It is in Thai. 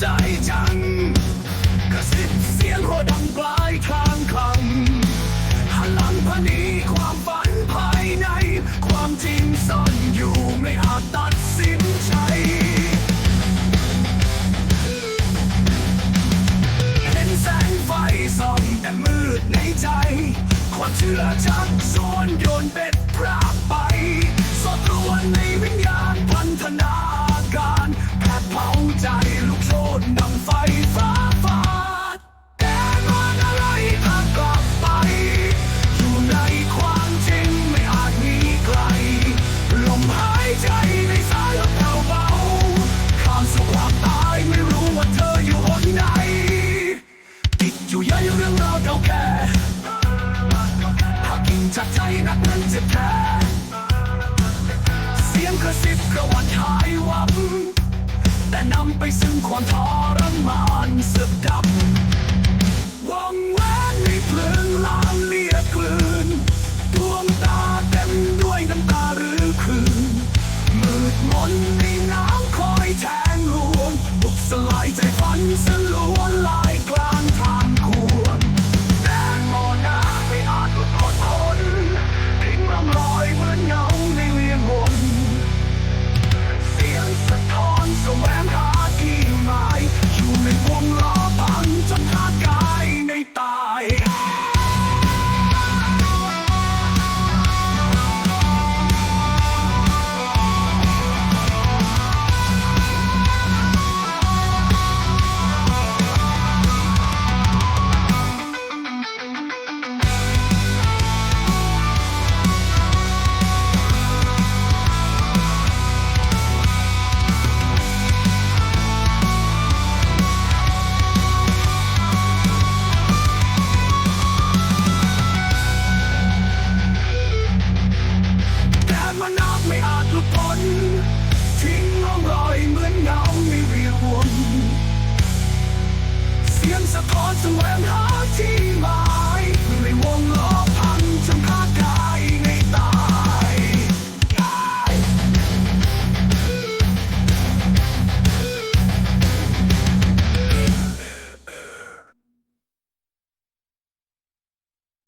ใจจัง กระซิบเสียงหัวดังปลายทางคำหันหลังพนีความฝันภายใน ความจริงซ่อนอยู่ไม่อาจตัดสินใจเห็นแสงไฟส่องแต่มืดในใจ ความเชื่อชักชวนโยนเบ็ดพราไปากนั้นเจ็บแท้เสียงกระซิบกระวัดหายวับ แต่นำไปซึ่งความทรมานสือบดับวงแหวนในเพลิงลางเลียกลืนดวงตาเต็มด้วยน้ำตาหรือคืนมืดมนในน้ำคอยแทงลวงบุกสลายใจฝันสลว